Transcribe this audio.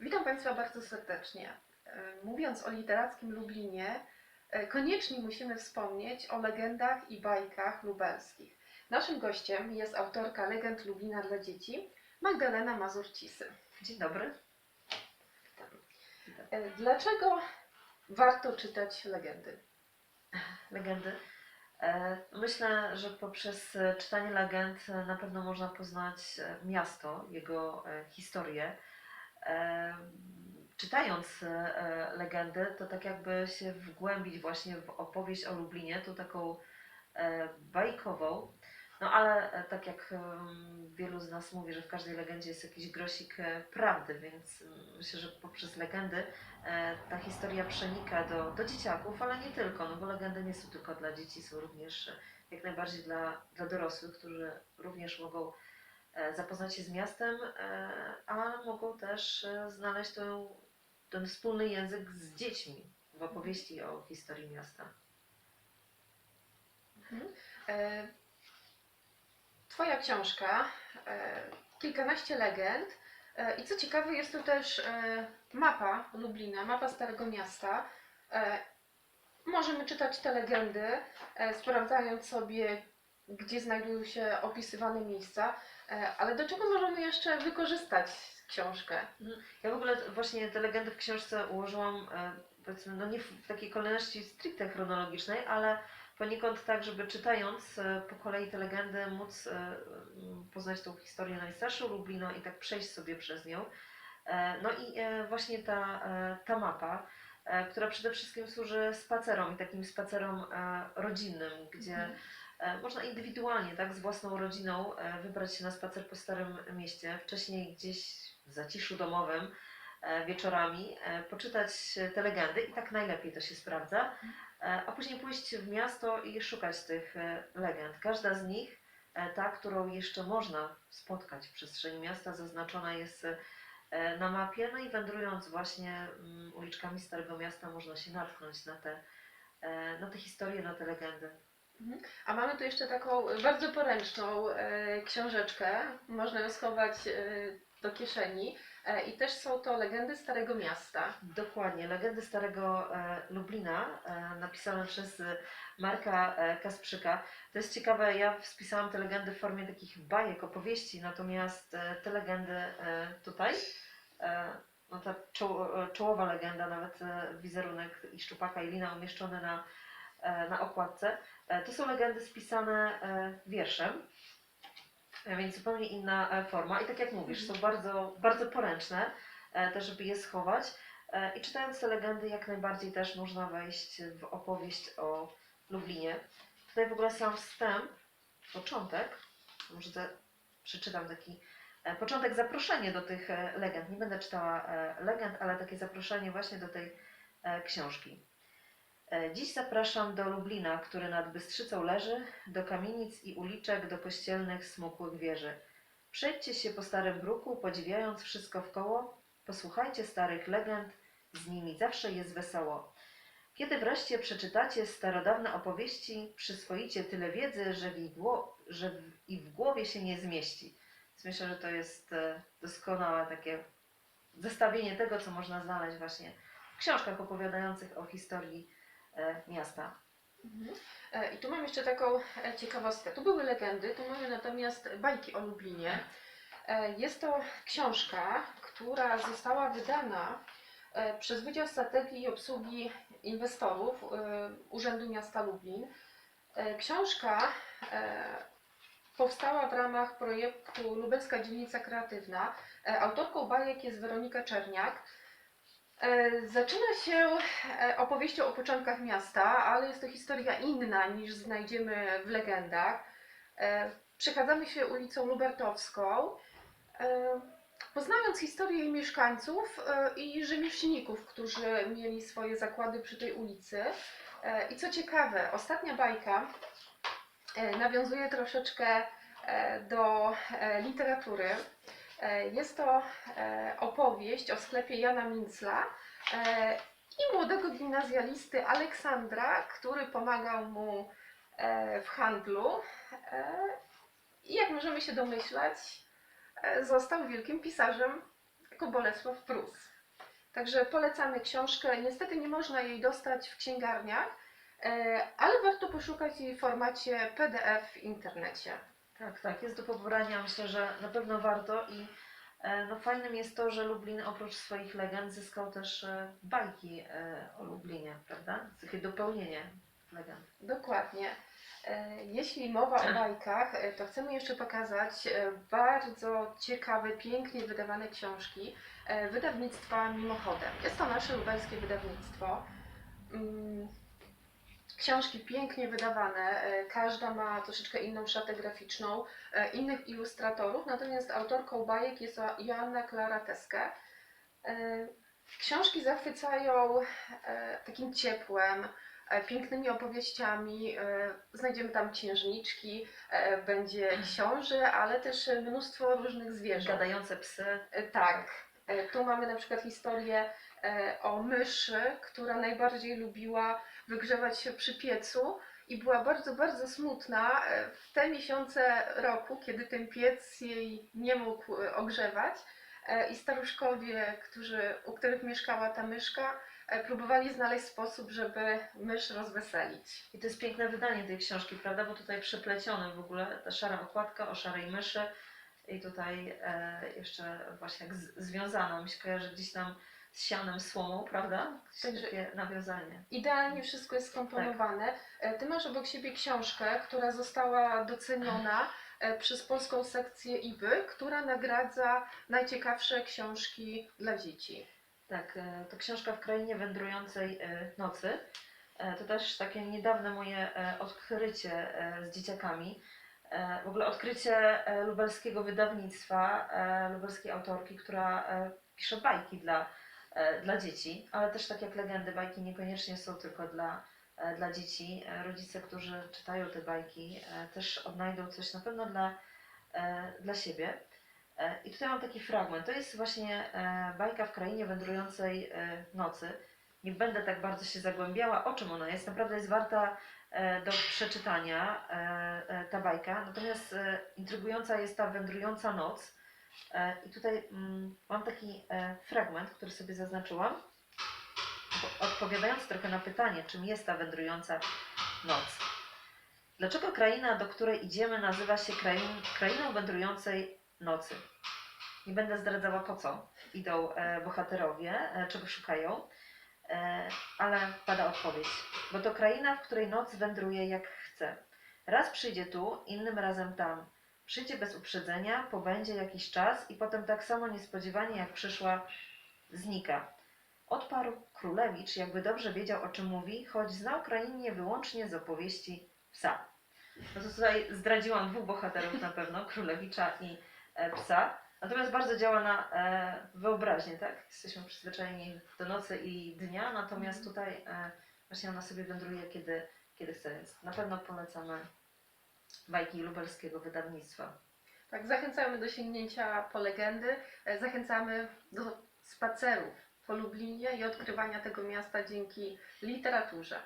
Witam Państwa bardzo serdecznie. E, Mówiąc o literackim Lublinie, e, koniecznie musimy wspomnieć o legendach i bajkach lubelskich. Naszym gościem jest autorka legend Lublina dla dzieci, Magdalena Mazur-Cisy. Dzień dobry. E, Dlaczego warto czytać legendy? Legendy. Myślę, że poprzez czytanie legend na pewno można poznać miasto, jego historię. Czytając e, e, legendy, to tak jakby się wgłębić właśnie w opowieść o Lublinie, tą taką e, bajkową. No ale tak jak wielu z nas mówi, że w każdej legendzie jest jakiś grosik prawdy, więc myślę, że poprzez legendy ta historia przenika do, do dzieciaków, ale nie tylko, no bo legendy nie są tylko dla dzieci, są również jak najbardziej dla, dla dorosłych, którzy również mogą zapoznać się z miastem, e, a mogą też e, znaleźć ten, ten wspólny język z dziećmi w opowieści o historii miasta. E, Twoja książka, e, kilkanaście legend e, i co ciekawe jest to też e, mapa Lublina, mapa Starego Miasta. E, Możemy czytać te legendy, e, sprawdzając sobie, gdzie znajdują się opisywane miejsca, e, ale do czego możemy jeszcze wykorzystać książkę? Ja w ogóle właśnie te legendy w książce ułożyłam, e, powiedzmy, no nie w takiej kolejności stricte chronologicznej, ale poniekąd tak, żeby czytając e, po kolei te legendy móc poznać tą historię najstarszą Lublina i tak przejść sobie przez nią. No i właśnie ta, ta mapa, która przede wszystkim służy spacerom i takim spacerom rodzinnym, gdzie Mhm. E, Można indywidualnie, tak, z własną rodziną e, wybrać się na spacer po Starym Mieście, wcześniej gdzieś w zaciszu domowym, e, wieczorami, poczytać te legendy i tak najlepiej to się sprawdza, a później pójść w miasto i szukać tych legend. Każda z nich, ta, którą jeszcze można spotkać w przestrzeni miasta, zaznaczona jest na mapie, no i wędrując właśnie mm, uliczkami Starego Miasta można się natknąć na te, na te historie, na te legendy. A mamy tu jeszcze taką bardzo poręczną e, książeczkę. Można ją schować e, do kieszeni. E, I też są to legendy Starego Miasta. Dokładnie, legendy Starego e, Lublina, e, napisane przez Marka e, Kasprzyka. To jest ciekawe, ja spisałam te legendy w formie takich bajek, opowieści, natomiast e, te legendy e, tutaj, e, no ta czoł, czołowa legenda, nawet e, wizerunek i Szczupaka i Lina umieszczony na, na okładce, e, to są legendy spisane e, wierszem. E, Więc zupełnie inna e, forma. I tak jak mówisz, są bardzo, bardzo poręczne, e, też żeby je schować. E, I czytając te legendy, jak najbardziej też można wejść w opowieść o Lublinie. Tutaj w ogóle sam wstęp, początek, może te, przeczytam taki e, początek, zaproszenie do tych e, legend. Nie będę czytała e, legend, ale takie zaproszenie właśnie do tej e, książki. E, Dziś zapraszam do Lublina, który nad Bystrzycą leży, do kamienic i uliczek, do kościelnych, smukłych wieży. Przejdźcie się po starym bruku, podziwiając wszystko wkoło, posłuchajcie starych legend, z nimi zawsze jest wesoło. Kiedy wreszcie przeczytacie starodawne opowieści, przyswoicie tyle wiedzy, że w, gło- że w, i w głowie się nie zmieści. Więc myślę, że to jest e, doskonałe takie zestawienie tego, co można znaleźć właśnie w książkach opowiadających o historii miasta. E, I tu mam jeszcze taką e, ciekawostkę. Tu były legendy, tu mamy natomiast bajki o Lublinie. E, Jest to książka, która została wydana e, przez Wydział Strategii i Obsługi Inwestorów e, Urzędu Miasta Lublin. E, Książka e, powstała w ramach projektu Lubelska Dzielnica Kreatywna. E, Autorką bajek jest Weronika Czerniak. E, Zaczyna się e, opowieścią o początkach miasta, ale jest to historia inna niż znajdziemy w legendach. E, Przechadzamy się ulicą Lubertowską, poznając historię mieszkańców i rzemieślników, którzy mieli swoje zakłady przy tej ulicy. I co ciekawe, ostatnia bajka nawiązuje troszeczkę do literatury. E, Jest to e, opowieść o sklepie Jana Mincla e, i młodego gimnazjalisty Aleksandra, który pomagał mu w handlu. I jak możemy się domyślać, został wielkim pisarzem jako Bolesław Prus. Także polecamy książkę. Niestety nie można jej dostać w księgarniach, ale warto poszukać jej w formacie PDF w internecie. Tak, tak, jest do pobrania. Myślę, że na pewno warto i e, no, fajnym jest to, że Lublin oprócz swoich legend zyskał też e, bajki e, o Lublinie, prawda? Takie dopełnienie legend. Dokładnie. Jeśli mowa o bajkach, to chcemy jeszcze pokazać bardzo ciekawe, pięknie wydawane książki wydawnictwa Mimochodem. Jest to nasze lubelskie wydawnictwo. Książki pięknie wydawane, e, każda ma troszeczkę inną szatę graficzną, e, innych ilustratorów, natomiast autorką bajek jest Joanna Klara Teske. E, Książki zachwycają takim ciepłem, pięknymi opowieściami. Znajdziemy tam księżniczki, będzie książę, ale też mnóstwo różnych zwierząt. Gadające psy. Tak. Tu mamy na przykład historię o myszy, która najbardziej lubiła wygrzewać się przy piecu i była bardzo, bardzo smutna e, w te miesiące roku, kiedy ten piec jej nie mógł e, ogrzewać. E, I staruszkowie, którzy, u których mieszkała ta myszka, e, próbowali znaleźć sposób, żeby mysz rozweselić. I to jest piękne wydanie tej książki, prawda? Bo tutaj przeplecione w ogóle ta szara okładka o szarej myszy i tutaj e, jeszcze właśnie jak związana, mi się kojarzy gdzieś tam z sianem, słomą, prawda? Także- Takie nawiązanie. Idealnie wszystko jest skomponowane. E, Ty masz obok siebie książkę, która została doceniona e, przez polską sekcję IBY, która nagradza najciekawsze książki dla dzieci. Tak, e, to książka w krainie wędrującej e, nocy. E, To też takie niedawne moje e, odkrycie e, z dzieciakami. E, W ogóle odkrycie e, lubelskiego wydawnictwa, e, lubelskiej autorki, która e, pisze bajki dla, dla dzieci, ale też tak jak legendy, bajki niekoniecznie są tylko dla, e, dla dzieci. E, Rodzice, którzy czytają te bajki, e, też odnajdą coś na pewno dla, e, dla siebie. E, I tutaj mam taki fragment. To jest właśnie e, bajka w krainie wędrującej e, nocy. Nie będę tak bardzo się zagłębiała, o czym ona jest. Naprawdę jest warta e, do przeczytania e, e, ta bajka. Natomiast e, intrygująca jest ta wędrująca noc. E, I tutaj mm, mam taki e, fragment, który sobie zaznaczyłam. Odpowiadając trochę na pytanie, czym jest ta wędrująca noc. Dlaczego kraina, do której idziemy, nazywa się krain, krainą wędrującej nocy? Nie będę zdradzała po co idą e, bohaterowie, czego szukają, ale pada odpowiedź. Bo to kraina, w której noc wędruje jak chce. Raz przyjdzie tu, innym razem tam. Przyjdzie bez uprzedzenia, pobędzie jakiś czas i potem tak samo niespodziewanie jak przyszła, znika. Odparł królewicz, jakby dobrze wiedział o czym mówi, choć znał krainę wyłącznie z opowieści psa. No to tutaj zdradziłam dwóch bohaterów na pewno, królewicza i e, psa. Natomiast bardzo działa na e, wyobraźnię, tak? Jesteśmy przyzwyczajeni do nocy i dnia, natomiast tutaj e, właśnie ona sobie wędruje kiedy, kiedy chce, więc na pewno polecamy bajki lubelskiego wydawnictwa. Tak, zachęcamy do sięgnięcia po legendy, e, zachęcamy do spacerów po Lublinie i odkrywania tego miasta dzięki literaturze.